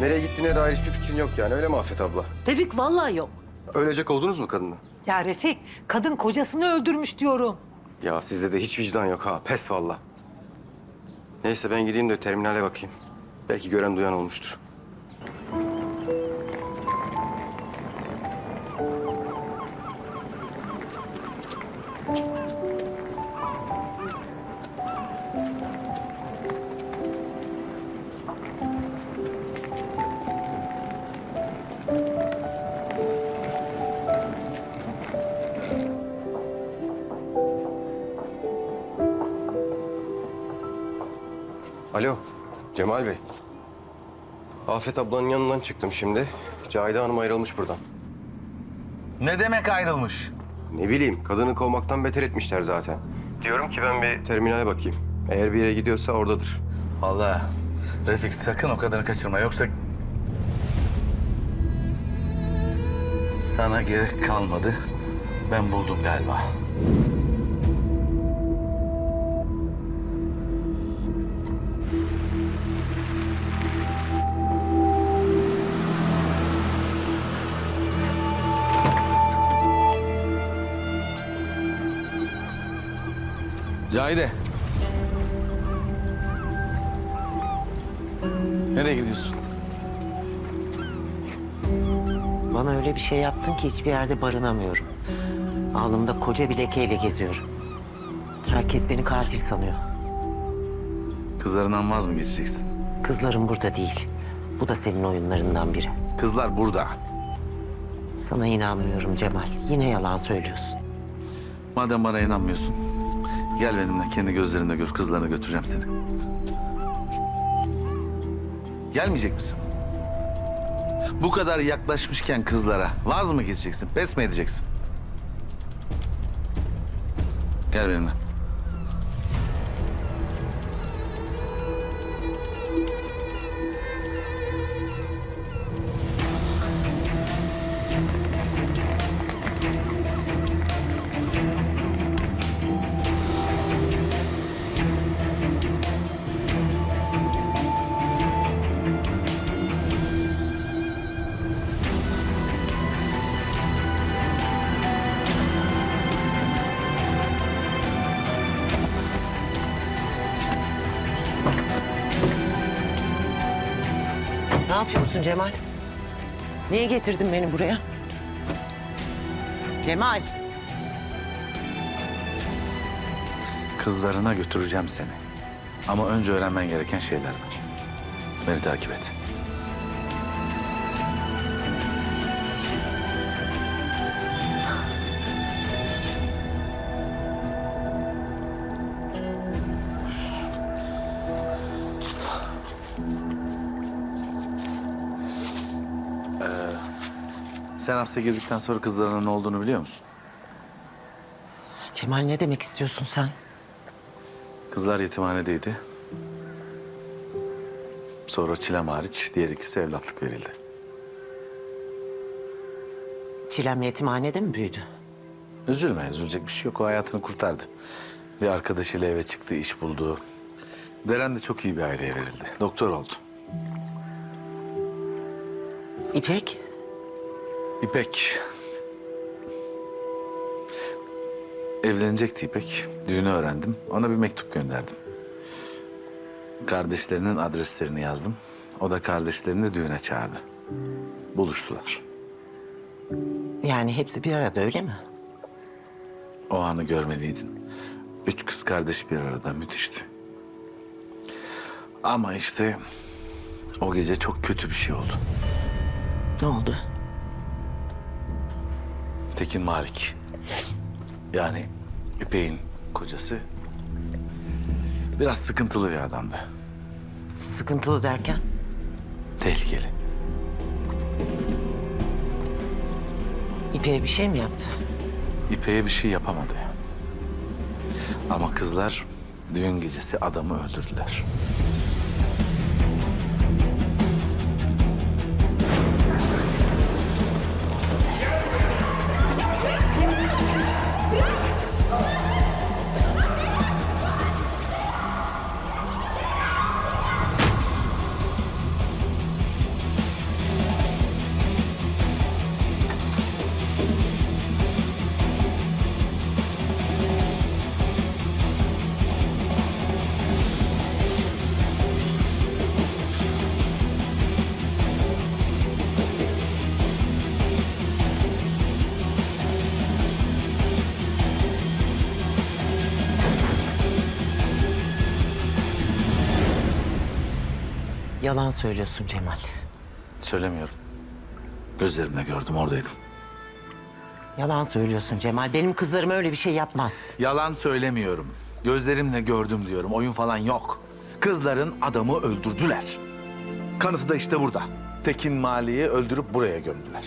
Nereye gittiğine dair hiçbir fikrin yok yani öyle mi Afet abla? Tevfik vallahi yok. Ölecek oldunuz mu kadını? Ya Refik, kadın kocasını öldürmüş diyorum. Ya sizde de hiç vicdan yok ha. Pes valla. Neyse ben gideyim de terminale bakayım. Belki gören duyan olmuştur. Alo, Cemal Bey. Afet ablanın yanından çıktım şimdi. Cahide Hanım ayrılmış buradan. Ne demek ayrılmış? Ne bileyim, kadını kovmaktan beter etmişler zaten. Diyorum ki ben bir terminale bakayım. Eğer bir yere gidiyorsa oradadır. Vallahi Refik sakın o kadını kaçırma yoksa... Sana gerek kalmadı. Ben buldum galiba. Cahide. Nereye gidiyorsun? Bana öyle bir şey yaptın ki hiçbir yerde barınamıyorum. Alnımda koca bir lekeyle geziyorum. Herkes beni katil sanıyor. Kızlarından vaz mı geçeceksin? Kızlarım burada değil. Bu da senin oyunlarından biri. Kızlar burada. Sana inanmıyorum Cemal. Yine yalan söylüyorsun. Madem bana inanmıyorsun, gel benimle kendi gözlerinde gör. Kızlarını götüreceğim seni. Gelmeyecek misin? Bu kadar yaklaşmışken kızlara vaz mı geçeceksin, pes mi edeceksin? Gel benimle. Yapıyorsun Cemal? Niye getirdin beni buraya? Cemal. Kızlarına götüreceğim seni. Ama önce öğrenmen gereken şeyler var. Beni takip et. Sen hapse girdikten sonra kızlarına ne olduğunu biliyor musun? Cemal ne demek istiyorsun sen? Kızlar yetimhanedeydi. Sonra Çilem hariç diğer ikisi evlatlık verildi. Çilem yetimhanede mi büyüdü? Üzülme, üzülecek bir şey yok. O hayatını kurtardı. Bir arkadaşıyla eve çıktı, iş buldu. Deren de çok iyi bir aileye verildi. Doktor oldu. İpek? İpek... Evlenecekti İpek. Düğünü öğrendim. Ona bir mektup gönderdim. Kardeşlerinin adreslerini yazdım. O da kardeşlerini düğüne çağırdı. Buluştular. Yani hepsi bir arada öyle mi? O anı görmeliydin. Üç kız kardeş bir arada müthişti. Ama işte o gece çok kötü bir şey oldu. Ne oldu? Tekin Malik. Yani İpek'in kocası biraz sıkıntılı bir adamdı. Sıkıntılı derken? Tehlikeli. İpek'e bir şey mi yaptı? İpek'e bir şey yapamadı. Ama kızlar düğün gecesi adamı öldürdüler. Yalan söylüyorsun Cemal. Söylemiyorum. Gözlerimle gördüm oradaydım. Yalan söylüyorsun Cemal. Benim kızlarım öyle bir şey yapmaz. Yalan söylemiyorum. Gözlerimle gördüm diyorum. Oyun falan yok. Kızların adamı öldürdüler. Kanıtı da işte burada. Tekin Mali'yi öldürüp buraya gömdüler.